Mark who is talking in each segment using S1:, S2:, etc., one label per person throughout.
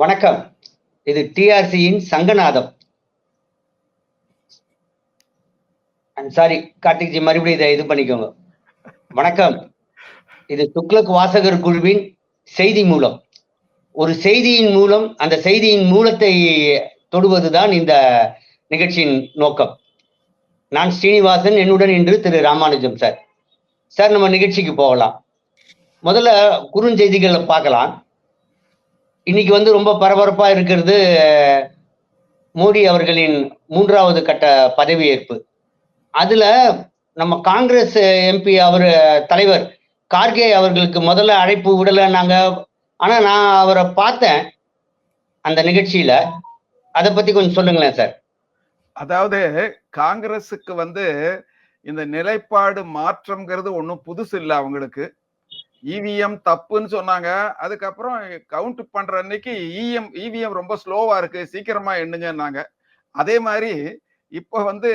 S1: வணக்கம். இது டிஆர்சியின் சங்கநாதம். சாரி கார்த்திக்ஜி மறுபடியும் இதை இது பண்ணிக்கோங்க. வணக்கம். இது துக்ளக் வாசகர் குழுவின் செய்தி மூலம். ஒரு செய்தியின் மூலம் அந்த செய்தியின் மூலத்தை தொடுவதுதான் இந்த நிகழ்ச்சியின் நோக்கம். நான் ஸ்ரீனிவாசன் என்னுடன் இன்று திரு ராமானுஜம் சார். சார் நம்ம நிகழ்ச்சிக்கு போகலாம். முதல்ல குறுஞ்செய்திகளை பார்க்கலாம். இன்னைக்கு வந்து ரொம்ப பரபரப்பா இருக்கிறது மோடி அவர்களின் மூன்றாவது கட்ட பதவியேற்பு. அதுல நம்ம காங்கிரஸ் எம்பி அவர் தலைவர் கார்கே அவர்களுக்கு முதல்ல அழைப்பு விடலை நாங்க ஆனா நான் அவரை பார்த்தேன் அந்த நிகழ்ச்சியில. அதை பத்தி கொஞ்சம் சொல்லுங்களேன் சார்.
S2: அதாவது காங்கிரஸுக்கு வந்து இந்த நிலைப்பாடு மாற்றம்ங்கிறது ஒன்றும் புதுசு இல்லை அவங்களுக்கு. இவிஎம் தப்புன்னு சொன்னாங்க. அதுக்கப்புறம் கவுண்ட் பண்ற அன்னைக்கு இஎம் இவிஎம் ரொம்ப ஸ்லோவா இருக்கு. சீக்கிரமா எண்ணுங்கன்னாங்க. அதே மாதிரி இப்போ வந்து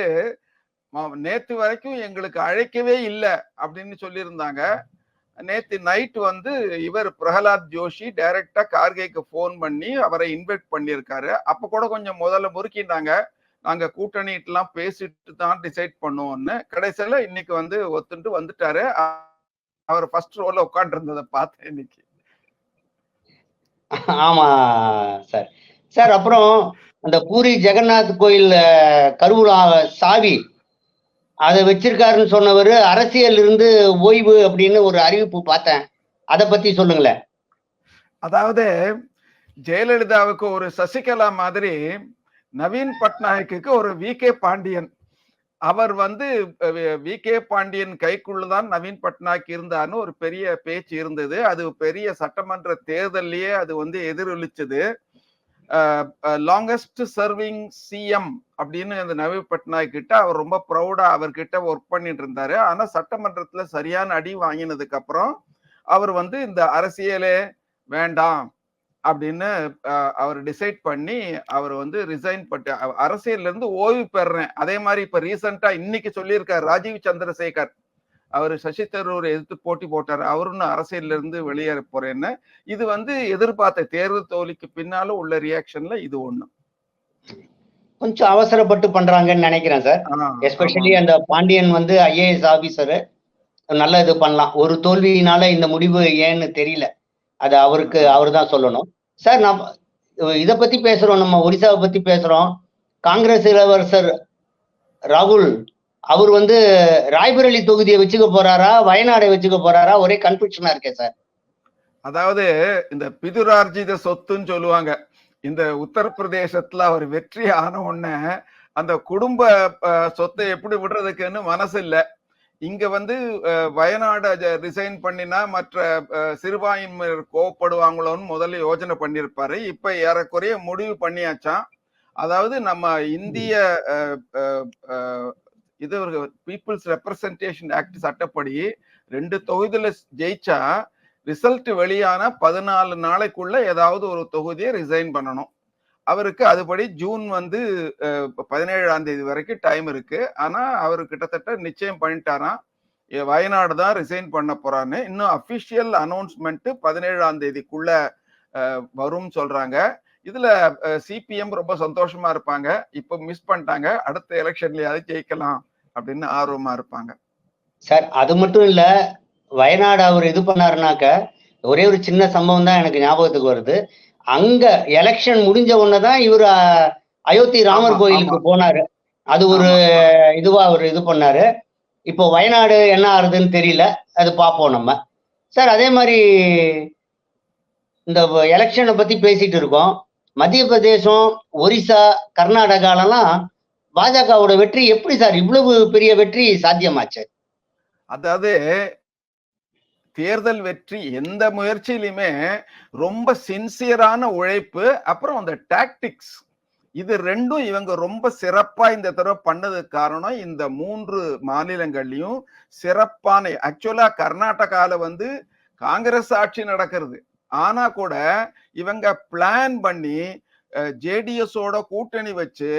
S2: நேத்து வரைக்கும் எங்களுக்கு அழைக்கவே இல்லை அப்படின்னு சொல்லியிருந்தாங்க. நேத்து நைட் வந்து இவர் பிரகலாத் ஜோஷி டைரக்டா கார்கேக்கு ஃபோன் பண்ணி அவரை இன்வைட் பண்ணியிருக்காரு. அப்ப கூட கொஞ்சம் முதல்ல முறுக்கிட்டாங்க. நாங்க கூட்டணிட்டுலாம் பேசிட்டு தான் டிசைட் பண்ணுவோம்னு. கடைசியில இன்னைக்கு வந்து ஒத்துண்டு வந்துட்டாரு. அவர் ஃபர்ஸ்ட் ரோல உட்காந்து இருந்ததை பார்த்தேன் இன்னைக்கு.
S1: ஆமா சார். சார் அப்புறம் அந்த பூரி ஜெகநாத் கோயில் கருவூலா சாவி அதை வச்சிருக்காருன்னு சொன்னவர் அரசியல் இருந்து ஓய்வு அப்படின்னு ஒரு அறிவிப்பு பார்த்தேன். அதை பத்தி சொல்லுங்களேன்.
S2: அதாவது ஜெயலலிதாவுக்கு ஒரு சசிகலா மாதிரி நவீன் பட்நாயக்கு ஒரு வி கே பாண்டியன். அவர் வந்து வி கே பாண்டியன் கைக்குள்ளதான் நவீன் பட்நாயக் இருந்தார்னு ஒரு பெரிய பேச்சு இருந்தது. அது பெரிய சட்டமன்ற தேர்தலையே அது வந்து எதிரொலிச்சது. லாங்கஸ்ட் சர்விங் சிஎம் அப்படின்னு அந்த நவீன் பட்நாயக் கிட்ட அவர் ரொம்ப ப்ரௌடா அவர்கிட்ட ஒர்க் பண்ணிட்டு இருந்தாரு. ஆனா சட்டமன்றத்துல சரியான அடி வாங்கினதுக்கு அப்புறம் அவர் வந்து இந்த அரசியலே வேண்டாம் அப்படின்னு அவர் டிசைட் பண்ணி அவர் வந்து ரிசைன் பட்டு அரசியல்ல இருந்து ஓய்வு பெறேன் அதே மாதிரி இப்ப ரீசெண்டா இன்னைக்கு சொல்லியிருக்காரு ராஜீவ் சந்திரசேகர். அவர் சசி தரூர் எதிர்த்து போட்டி போட்டார். அவரும் அரசியல்ல இருந்து வெளியேற போறேன்னு. இது வந்து எதிர்பார்த்த தேர்தல் தோல்விக்கு பின்னாலும் உள்ள ரியாக்ஷன்ல இது ஒண்ணு.
S1: கொஞ்சம் அவசரப்பட்டு பண்றாங்கன்னு நினைக்கிறேன் சார். எஸ்பெஷலி அந்த பாண்டியன் வந்து ஐஏஎஸ் ஆபீசரு நல்ல இது பண்ணலாம். ஒரு தோல்வியினால இந்த முடிவு ஏன்னு தெரியல. அது அவருக்கு அவர் தான் சொல்லணும். சார் நான் இதை பத்தி பேசுறோம் நம்ம ஒடிசாவை பத்தி பேசுறோம். காங்கிரஸ் இளவரசர் ராகுல் அவர் வந்து ராய்பரேலி தொகுதியை வச்சுக்க போறாரா வயநாடை வச்சுக்க போறாரா? ஒரே கன்ஃபியூஷனா இருக்கே சார்.
S2: அதாவது இந்த பிதுரார்ஜித சொத்துன்னு சொல்லுவாங்க. இந்த உத்தரப்பிரதேசத்துல அவர் வெற்றி ஆன உடனே அந்த குடும்ப சொத்தை எப்படி விடுறதுக்குன்னு மனசு இல்லை இங்க வந்து வயநாடு ரிசைன் பண்ணினா மற்ற சிறுபான்மையினர் கோவப்படுவாங்களோன்னு முதல்ல யோசனை பண்ணியிருப்பாரு இப்ப ஏறக்குறைய முடிவு பண்ணியாச்சான் அதாவது நம்ம இந்திய இது பீப்புள்ஸ் ரெப்ரசன்டேஷன் ஆக்ட் சட்டப்படி ரெண்டு தொகுதியில ஜெயிச்சா ரிசல்ட் வெளியான பதினாலு நாளைக்குள்ள ஏதாவது ஒரு தொகுதியை ரிசைன் பண்ணணும். அவருக்கு அதுபடி ஜூன் வந்து பதினேழாம் தேதி வரைக்கும் டைம் இருக்கு. ஆனா அவர் கிட்டத்தட்ட நிச்சயம் பண்ணிட்டாராம் வயநாடு தான் ரிசைன் பண்ண போறான்னு. இன்னும் அபிஷியல் அனௌன்ஸ்மெண்ட் பதினேழாம் தேதிக்குள்ள வரும்னு சொல்றாங்க. இதுல சிபிஎம் ரொம்ப சந்தோஷமா இருப்பாங்க. இப்ப மிஸ் பண்ணிட்டாங்க. அடுத்த எலெக்ஷன்லயாவது ஜெயிக்கலாம் அப்படின்னு ஆர்வமா இருப்பாங்க.
S1: சார் அது மட்டும் இல்ல வயநாடு அவர் இது பண்ணாருனாக்க ஒரே ஒரு சின்ன சம்பவம் தான் எனக்கு ஞாபகத்துக்கு வருது. அங்க எலெக்ஷன் முடிஞ்ச உடனேதான் இவர் அயோத்தி ராமர் கோயிலுக்கு போனாரு. அது ஒரு இதுவா அவர் இது பண்ணாரு. இப்போ வயநாடு என்ன ஆறுதுன்னு தெரியல. அது பார்ப்போம் நம்ம. சார் அதே மாதிரி இந்த எலெக்ஷனை பத்தி பேசிட்டு இருக்கோம். மத்திய பிரதேசம் ஒரிசா கர்நாடகாலலாம் பாஜகவோட வெற்றி எப்படி சார்? இவ்வளவு பெரிய வெற்றி சாத்தியமாச்சு
S2: அதாவது தேர்தல் வெற்றி எந்த முயற்சியிலுமே ரொம்ப சின்சியரான உழைப்பு அப்புறம் அந்த டாக்டிக்ஸ் இது ரெண்டும் இவங்க ரொம்ப சிறப்பா இந்த தடவை பண்ணதுக்கு காரணம் இந்த மூன்று மாநிலங்கள்லயும் சிறப்பான ஆக்சுவலா கர்நாடகால வந்து காங்கிரஸ் ஆட்சி நடக்கிறது. ஆனா கூட இவங்க பிளான் பண்ணி ஜேடிஎஸோட கூட்டணி வச்சு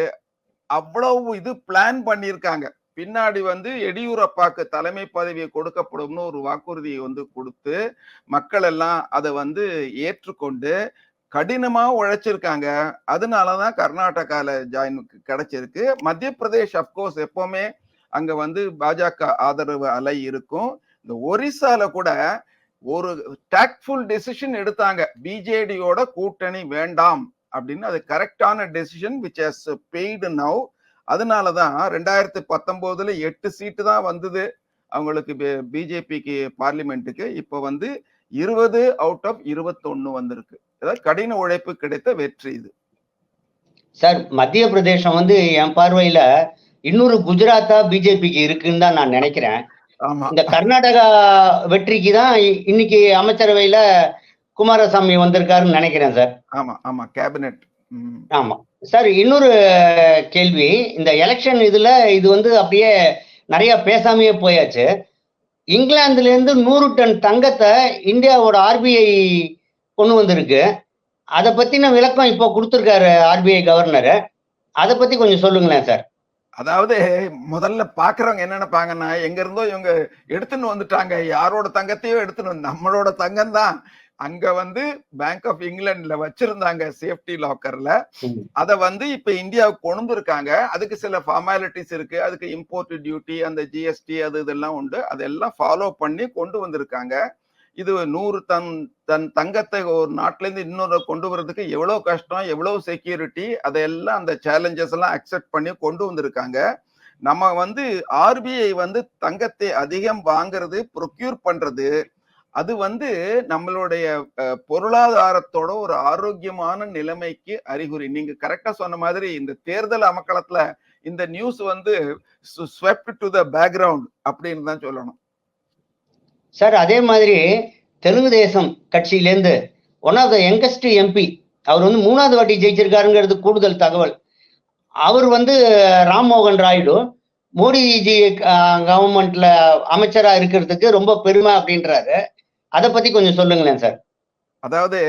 S2: அவ்வளவு இது பிளான் பண்ணியிருக்காங்க. பின்னாடி வந்து எடியூரப்பாக்கு தலைமை பதவியை கொடுக்கப்படும்னு ஒரு வாக்குறுதியை வந்து கொடுத்து மக்கள் எல்லாம் அதை வந்து ஏற்றுக்கொண்டு கடினமா உழைச்சிருக்காங்க. அதனாலதான் கர்நாடகால ஜாயின் கிடைச்சிருக்கு. மத்திய பிரதேஷ் அப்கோர்ஸ் எப்பவுமே அங்க வந்து பாஜக ஆதரவு அலை இருக்கும். இந்த ஒரிசால கூட ஒரு டாக்ட்ஃபுல் டெசிஷன் எடுத்தாங்க. பிஜேடியோட கூட்டணி வேண்டாம் அப்படின்னு. அது கரெக்டான decision which has paid now அதனாலதான் ரெண்டாயிரத்தி பத்தொன்பதுல எட்டு சீட்டு தான் வந்தது. அவங்களுக்கு பிஜேபிக்கு பார்லிமெண்ட்டுக்கு. இப்போ வந்து இருபது அவுட் ஆஃப் இருபத்தொன்னு வந்திருக்கு. அதாவது கடின உழைப்பு கிடைத்த வெற்றி இது.
S1: சார் மத்திய பிரதேசம் வந்து என் பார்வையில இன்னொரு குஜராத்தா பிஜேபிக்கு இருக்குன்னு தான் நான் நினைக்கிறேன். இந்த கர்நாடகா வெற்றிக்கு தான் இன்னைக்கு அமைச்சரவையில குமாரசாமி வந்திருக்காருன்னு நினைக்கிறேன் சார்.
S2: ஆமா ஆமா கேபினெட்
S1: ஆமா. சார் இன்னொரு கேள்வி. இந்த எலெக்ஷன் இதுல இது வந்து அப்படியே நிறைய பேசாமையே போயாச்சு. இங்கிலாந்துல இருந்து நூறு டன் தங்கத்தை இந்தியாவோட ஆர்பிஐ கொண்டு வந்திருக்கு. அதை பத்தின விளக்கம் இப்போ கொடுத்துருக்காரு ஆர்பிஐ கவர்னர். அதை பத்தி கொஞ்சம் சொல்லுங்களேன் சார்.
S2: அதாவது முதல்ல பாக்குறவங்க என்ன நினைப்பாங்கன்னா எங்க இருந்தோ இவங்க எடுத்துன்னு வந்துட்டாங்க. யாரோட தங்கத்தையோ எடுத்துன்னு வந்து நம்மளோட தங்கம் தான் அங்க வந்து பேங்க் ஆஃப் இங்கிலாந்துல வச்சிருந்தாங்க சேஃப்டி லாக்கர்ல. அத வந்து இப்ப இந்தியாவுக்கு கொண்டு இருக்காங்க அதுக்கு சில ஃபார்மாலிட்டிஸ் இருக்கு. அதுக்கு இம்போர்ட் டியூட்டி அந்த ஜிஎஸ்டி அது இதெல்லாம் உண்டு. அதெல்லாம் ஃபாலோ பண்ணி கொண்டு வந்திருக்காங்க. இது நூறு டன் தன் தங்கத்தை ஒரு நாட்டுல இருந்து இன்னொரு கொண்டு வர்றதுக்கு எவ்வளவு கஷ்டம் எவ்வளவு செக்யூரிட்டி அதையெல்லாம் அந்த சேலஞ்சஸ் எல்லாம் அக்செப்ட் பண்ணி கொண்டு வந்திருக்காங்க. நம்ம வந்து ஆர்பிஐ வந்து தங்கத்தை அதிகம் வாங்குறது ப்ரொக்யூர் பண்றது அது வந்து நம்மளுடைய பொருளாதாரத்தோட ஒரு ஆரோக்கியமான நிலைமைக்கு அறிகுறி. நீங்க கரெக்டா சொன்ன மாதிரி இந்த தேர்தல் அமக்களத்துல இந்த நியூஸ் வந்து ஸ்வெப்ட் டு த பேக்ரவுண்ட் அப்படின்னு தான் சொல்லணும்.
S1: சார் அதே மாதிரி தெலுங்கு தேசம் கட்சியிலேருந்து one of the youngest MP அவர் வந்து மூணாவது வாட்டி ஜெயிச்சிருக்காருங்கிறது கூடுதல் தகவல். அவர் வந்து ராம்மோகன் ராயுடு மோடிஜி கவர்மெண்ட்ல அமைச்சரா இருக்கிறதுக்கு ரொம்ப பெருமை அப்படின்றாரு. அதை பத்தி கொஞ்சம் சொல்லுங்களேன் சார்.
S2: அதாவது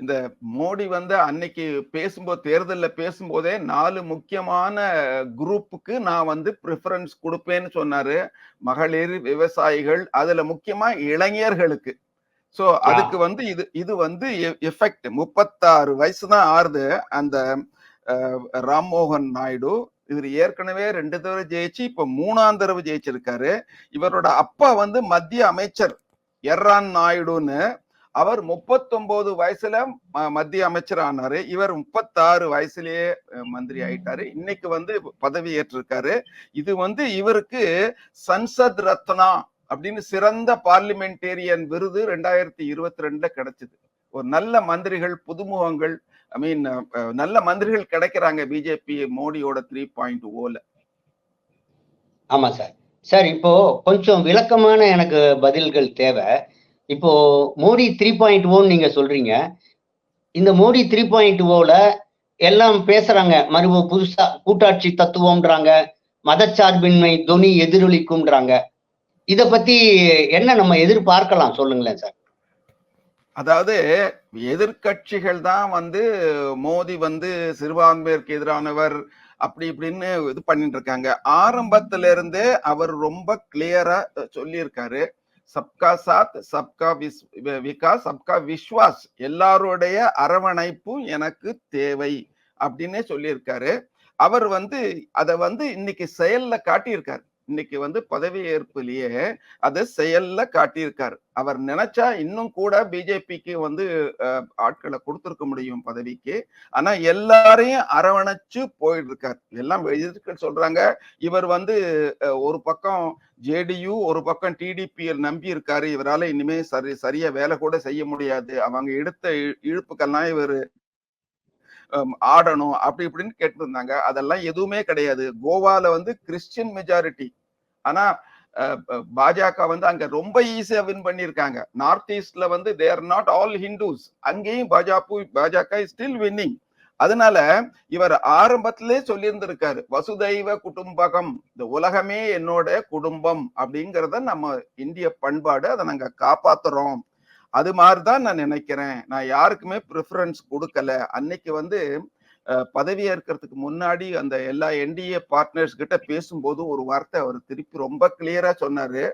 S2: இந்த மோடி வந்து அன்னைக்கு பேசும்போது தேர்தல்ல பேசும்போதே நாலு முக்கியமான குரூப்புக்கு நான் வந்து ப்ரிஃபரன்ஸ் கொடுப்பேன்னு சொன்னாரு. மகளிர் விவசாயிகள் அதுல முக்கியமா இளைஞர்களுக்கு. சோ அதுக்கு வந்து இது இது வந்து எஃபெக்ட் முப்பத்தாறு வயசு தான் ஆறுது. அந்த ராம்மோகன் நாயுடு இவர் ஏற்கனவே ரெண்டு தடவை ஜெயிச்சு இப்ப மூணாம் தடவை ஜெயிச்சிருக்காரு. இவரோட அப்பா வந்து மத்திய அமைச்சர். எர்ரான் நாயுடுன்னு அவர் முப்பத்தொன்பது வயசுல மத்திய அமைச்சர் ஆனாரு இவர் முப்பத்தாறு வயசுலயே மந்திரி ஆயிட்டாரு. இன்னைக்கு வந்து பதவி ஏற்றிருக்காரு. இது வந்து இவருக்கு சன்சத் ரத்னா அப்படின்னு சிறந்த பார்லிமெண்டேரியன் விருது ரெண்டாயிரத்தி இருபத்தி ரெண்டுல கிடைச்சது. ஒரு நல்ல மந்திரிகள் புதுமுகங்கள் ஐ மீன் நல்ல மந்திரிகள் கிடைக்கிறாங்க. பிஜேபி மோடியோட த்ரீ பாயிண்ட் ஓல.
S1: ஆமா சார். சார் இப்போ கொஞ்சம் விளக்கமான எனக்கு பதில்கள் தேவை. இப்போ மோடி த்ரீ பாயிண்ட் ஓன்னு நீங்க சொல்றீங்க. இந்த மோடி த்ரீ பாயிண்ட் ஓல எல்லாம் பேசுறாங்க. மறுபு புதுசா கூட்டாட்சி தத்துவம்ன்றாங்க. மதச்சார்பின்மை தொனி எதிரொலிக்கும்ன்றாங்க. இத பத்தி என்ன நம்ம எதிர்பார்க்கலாம்? சொல்லுங்களேன் சார்.
S2: அதாவது எதிர்க்கட்சிகள் தான் வந்து மோடி வந்து சிறுபான்மையருக்கு எதிரானவர். அப்படி இப்படின்னு இது பண்ணிட்டு இருக்காங்க ஆரம்பத்துல இருந்தே அவர் ரொம்ப கிளியரா சொல்லியிருக்காரு. சப்கா சாத் சப்கா விஸ் வி- விகாஸ் சப்கா விஸ்வாஸ் எல்லாருடைய அரவணைப்பும் எனக்கு தேவை அப்படின்னே சொல்லியிருக்காரு. அவர் வந்து அதை வந்து இன்னைக்கு செயல்ல காட்டியிருக்காரு. இன்னைக்கு வந்து பதவி ஏற்பிலேயே அதை செயல்ல காட்டியிருக்காரு. அவர் நினைச்சா இன்னும் கூட பிஜேபிக்கு வந்து ஆட்களை கொடுத்துருக்க முடியும் பதவிக்கு. ஆனா எல்லாரையும் அரவணைச்சு போயிட்டு இருக்காரு எல்லாம் எதிர்க்க சொல்றாங்க. இவர் வந்து ஒரு பக்கம் ஜேடியு ஒரு பக்கம் டிடிபிஎல் நம்பி இருக்காரு இவரால இனிமே சரி சரியா வேலை கூட செய்ய முடியாது. அவங்க எடுத்த இழுப்புக்கள்லாம் இழுப்புக்கெல்லாம் இவர் ஆடணும். அப்படி இப்படின்னு கேட்டிருந்தாங்க. அதெல்லாம் எதுவுமே கிடையாது. கோவால வந்து கிறிஸ்டின் மெஜாரிட்டி ஆனா பாஜக வந்து அங்க ரொம்ப ஈஸியா வின் பண்ணிருக்காங்க நார்த் ஈஸ்ட்ல வந்து தேர் நாட் ஆல் ஹிந்துஸ் அங்கேயும் பாஜக பாஜக ஸ்டில் வின்னிங் அதனால இவர் ஆரம்பத்திலே சொல்லியிருந்திருக்காரு வசுதைவ குடும்பகம் இந்த உலகமே என்னோட குடும்பம் அப்படிங்கிறத நம்ம இந்திய பண்பாடு அதை நாங்க காப்பாத்துறோம். அது மாதிரிதான் நான் நினைக்கிறேன். நான் யாருக்குமே ப்ரிஃபரன்ஸ் கொடுக்கல. அன்னைக்கு வந்து அஹ், முன்னாடி அந்த எல்லா என்டிஏ பார்ட்னர்ஸ் கிட்ட பேசும்போது ஒரு வார்த்தை அவர் திருப்பி ரொம்ப கிளியரா சொன்னாரு.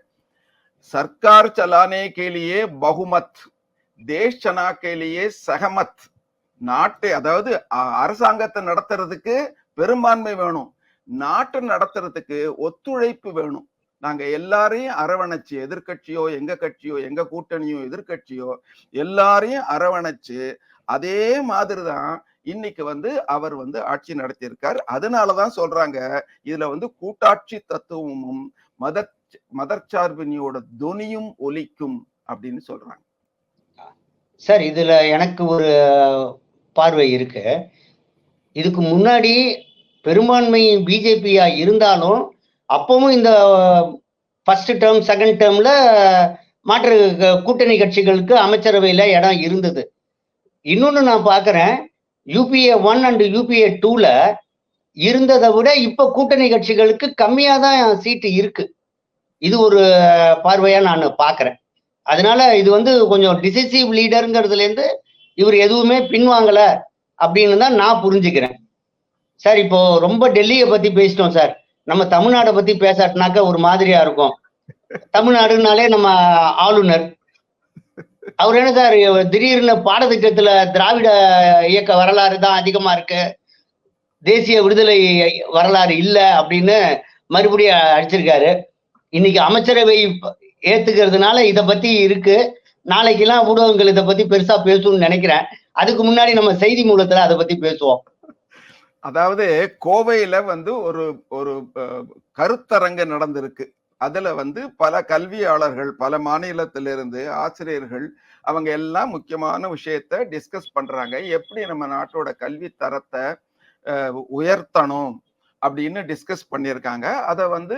S2: சர்க்கார் சலானே கேலியே பகுமத் தேஷ் சனா கேலியே சகமத் நாட்டை அதாவது அ- அரசாங்கத்தை நடத்துறதுக்கு பெரும்பான்மை வேணும். நாட்டை நடத்துறதுக்கு ஒத்துழைப்பு வேணும். நாங்க எல்லாரையும் அரவணைச்சு எதிர்க்கட்சியோ எங்க கட்சியோ எங்க கூட்டணியோ எதிர்க்கட்சியோ எல்லாரையும் அரவணைச்சு அதே மாதிரிதான் இன்னைக்கு வந்து அவர் வந்து ஆட்சி நடத்தியிருக்கார். அதனாலதான் சொல்றாங்க இதுல வந்து கூட்டாட்சி தத்துவமும் மத மதச்சார்பினியோட துணியும் ஒலிக்கும் அப்படின்னு சொல்றாங்க.
S1: சார் இதுல எனக்கு ஒரு பார்வை இருக்கு. இதுக்கு முன்னாடி பெரும்பான்மை பிஜேபியா இருந்தாலும் அப்பவும் இந்த ஃபர்ஸ்ட் டேர்ம் செகண்ட் டேர்ம்ல மாற்று க- கூட்டணி கட்சிகளுக்கு அமைச்சரவையில இடம் இருந்தது. இன்னொன்னு நான் பாக்குறேன் யூபிஏ ஒன் அண்ட் யூபிஏ டூல இருந்ததை விட இப்ப கூட்டணி கட்சிகளுக்கு கம்மியா தான் சீட்டு இருக்கு. இது ஒரு பார்வையா நான் பாக்குறேன் அதனால இது வந்து கொஞ்சம் டிசிசிவ் லீடருங்கிறதுல இருந்து இவர் எதுவுமே பின்வாங்கல அப்படின்னு தான் நான் புரிஞ்சுக்கிறேன். சார் இப்போ ரொம்ப டெல்லியை பத்தி பேசிட்டோம் சார். நம்ம தமிழ்நாடை பத்தி பேசாட்டினாக்க ஒரு மாதிரியா இருக்கும். தமிழ்நாடுனாலே நம்ம ஆளுநர். அவர் என்ன சார் திடீர்னு பாடத்திட்டத்துல திராவிட இயக்க வரலாறு தான் அதிகமா இருக்கு. தேசிய விடுதலை வரலாறு இல்ல அப்படின்னு மறுபடியும் அடிச்சிருக்காரு. இன்னைக்கு அமைச்சரவை ஏத்துக்கிறதுனால இத பத்தி இருக்கு. நாளைக்கெல்லாம் ஊடகங்கள் இதை பத்தி பெருசா பேசும்னு நினைக்கிறேன். அதுக்கு முன்னாடி நம்ம செய்தி மூலத்துல அதை பத்தி பேசுவோம்.
S2: அதாவது கோவையில வந்து ஒரு ஒரு கருத்தரங்கு நடந்திருக்கு. அதுல வந்து பல கல்வியாளர்கள் பல மாநிலத்திலிருந்து ஆசிரியர்கள் அவங்க எல்லாம் முக்கியமான விஷயத்த டிஸ்கஸ் பண்றாங்க. எப்படி நம்ம நாட்டோட கல்வி தரத்தை உயர்த்தணும் அப்படின்னு டிஸ்கஸ் பண்ணியிருக்காங்க. அதை வந்து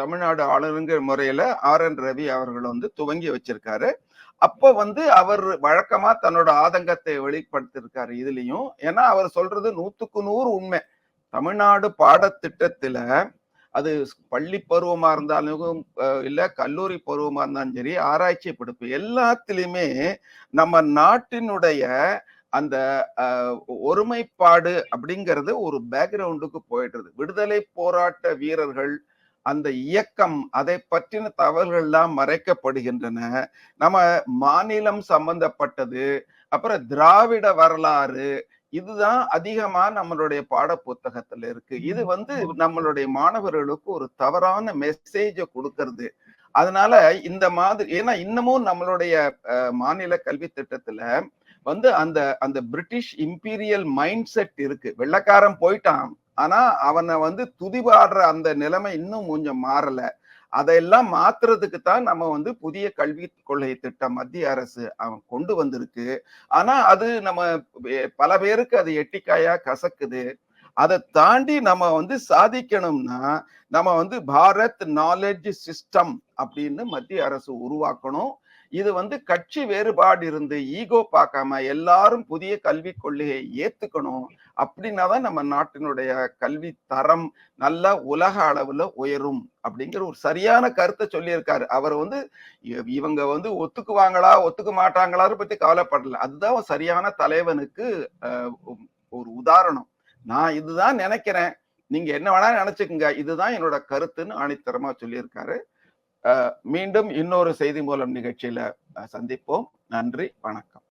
S2: தமிழ்நாடு ஆளுநருங்கிற முறையில ஆர் என் ரவி அவர்கள் வந்து துவங்கி வச்சிருக்காரு. அப்போ வந்து அவர் வழக்கமா தன்னோட ஆதங்கத்தை வெளிப்படுத்திருக்காரு இதுலயும். ஏன்னா அவர் சொல்றது நூத்துக்கு நூறு உண்மை. தமிழ்நாடு பாடத்திட்டத்துல அது பள்ளி பருவமா இருந்தாலும் இல்ல கல்லூரி பருவமா இருந்தாலும் சரி ஆராய்ச்சி படிப்பு எல்லாத்துலயுமே நம்ம நாட்டினுடைய அந்த ஒருமைப்பாடு அப்படிங்கிறது ஒரு பேக்ரவுண்டுக்கு போயிடுறது விடுதலை போராட்ட வீரர்கள் அந்த இயக்கம் அதை பற்றின தவறுகள்லாம் மறைக்கப்படுகின்றன. நம்ம மாநிலம் சம்பந்தப்பட்டது அப்புறம் திராவிட வரலாறு இதுதான் அதிகமா நம்மளுடைய பாட புத்தகத்துல இருக்கு இது வந்து நம்மளுடைய மாணவர்களுக்கு ஒரு தவறான மெசேஜ கொடுக்கறது. அதனால இந்த மாதிரி ஏன்னா இன்னமும் நம்மளுடைய மாநில கல்வி திட்டத்துல வந்து அந்த அந்த பிரிட்டிஷ் இம்பீரியல் மைண்ட் செட் இருக்கு. வெள்ளக்காரன் போயிட்டான். ஆனா அவனை வந்து துதிபாடுற அந்த நிலைமை இன்னும் கொஞ்சம் மாறல. அதையெல்லாம் மாத்துறதுக்கு தான் நம்ம வந்து புதிய கல்வி கொள்கை திட்டம் மத்திய அரசு அவன் கொண்டு வந்திருக்கு. ஆனா அது நம்ம பல பேருக்கு அது எட்டிக்காயா கசக்குது. அதை தாண்டி நம்ம வந்து சாதிக்கணும்னா நம்ம வந்து பாரத் நாலேஜ் சிஸ்டம் அப்படின்னு மத்திய அரசு உருவாக்கணும். இது வந்து கட்சி வேறுபாடு இருந்து ஈகோ பார்க்காம எல்லாரும் புதிய கல்வி கொள்கையை ஏத்துக்கணும். அப்படின்னா தான் நம்ம நாட்டினுடைய கல்வி தரம் நல்ல உலக அளவுல உயரும் அப்படிங்கிற ஒரு சரியான கருத்தை சொல்லியிருக்காரு. அவர் வந்து இவங்க வந்து ஒத்துக்குவாங்களா ஒத்துக்க மாட்டாங்களாரு பத்தி கவலைப்படல. அதுதான் சரியான தலைவனுக்கு ஒரு உதாரணம். நான் இதுதான் நினைக்கிறேன். நீங்க என்ன வேணா நினைச்சுக்கோங்க. இதுதான் என்னோட கருத்துன்னு ஆணித்தரமா சொல்லியிருக்காரு. மீண்டும் இன்னொரு செய்தி மூலம் நிகழ்ச்சியில சந்திப்போம். நன்றி வணக்கம்.